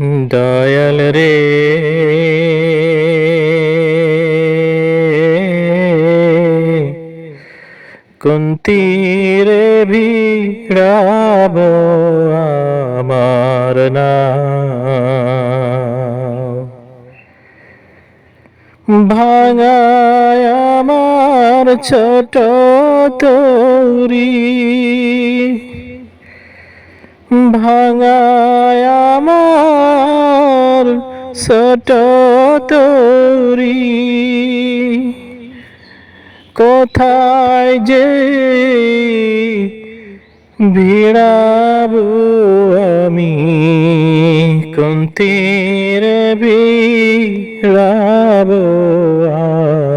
দয়াল রে। কুন্তীরে ভিড়াব আমার না। ভাঙায় আমার ছোট তরি। ভাঙায় আমার ছোট কোথায় যে ভিড়াবো আমি? কুন্তির ভিড়াবো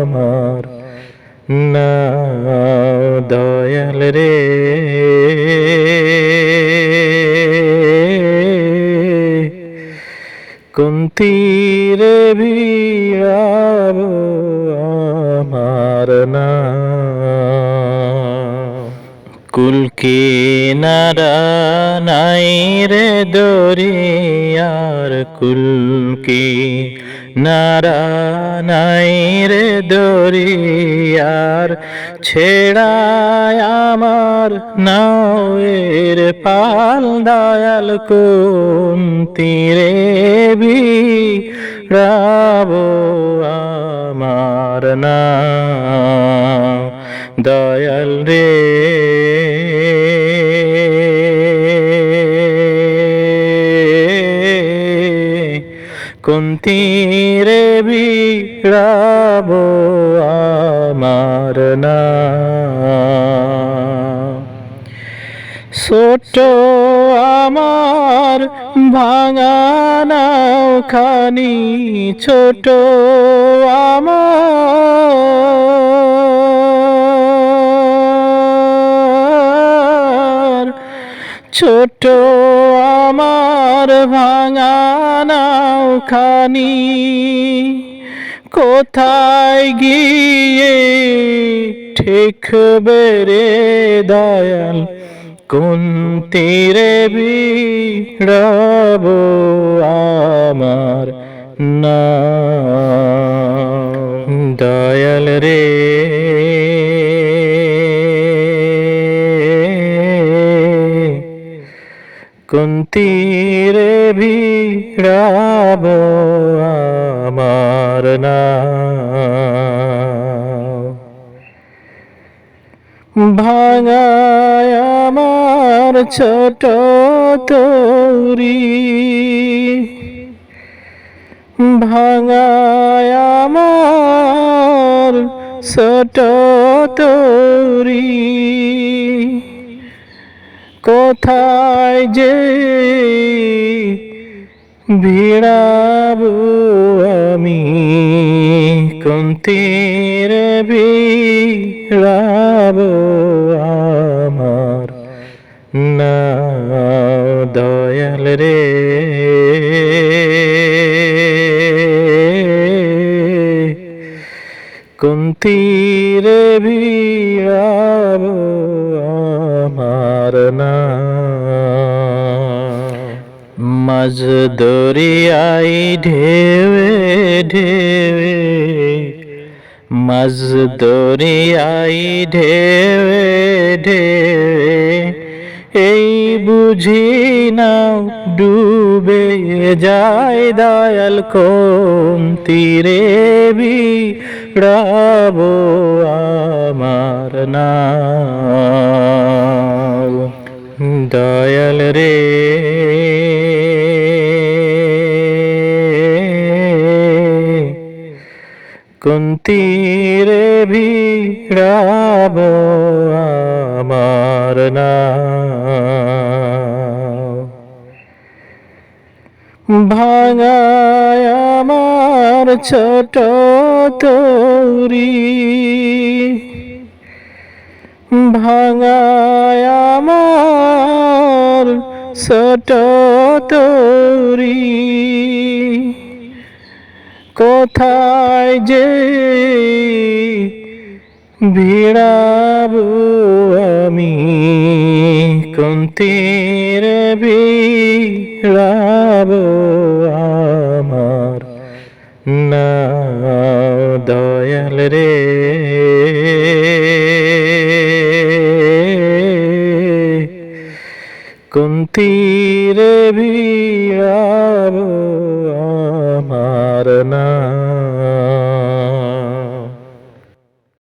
আমার? না দয়াল রে। কুন্তির ভিড়াবো আমার না কুলকি নারা নাই রে দরিয়ার কুলকি নারা নাই রে দরিয়ার ছেড়ায় আমার নাওয়ের পাল দয়াল কোন তীরে বি আমার না দয়াল রে কুন্তীরে বিড়াব আমার না? ছোট আমার ভাঙানাও খানি ছোট আমার ছোট আমার ভাঙানাও খানি কোথায় গিয়ে ঠেকবে রে দয়াল? কোন তীরে বিড়াব আমার না দয়াল রে কোন তীরে ভিড়াব আমার না ভাঙায় আমার ছোট তরি। ভাঙায় আমার ছোট তরি। কোথায় যে ভিড়াবো আমি? কুন্তির ভিড়াবো আমার? না দয়াল রে। কুন্তির ভিড়াবো মাঝ দরিয়াই ঢেবে ঢেবে মাঝ দরিয়াই ঢেবে ঢেবে এই বুঝি নাও, ডুবে যায় দয়াল কোন তীরে বিড়াবো আমার না দয়াল রে। কুন্তিরে ভিড়াব আমার না। ভাঙায় আমার ছোট তরি। ভাঙায় আমার ছোট তরি। কোথায় যে ভিড়াবো আমি? কোন তীরে ভিড়াবো না দয়াল রে। কোন তীরে ভিড়াব আমার না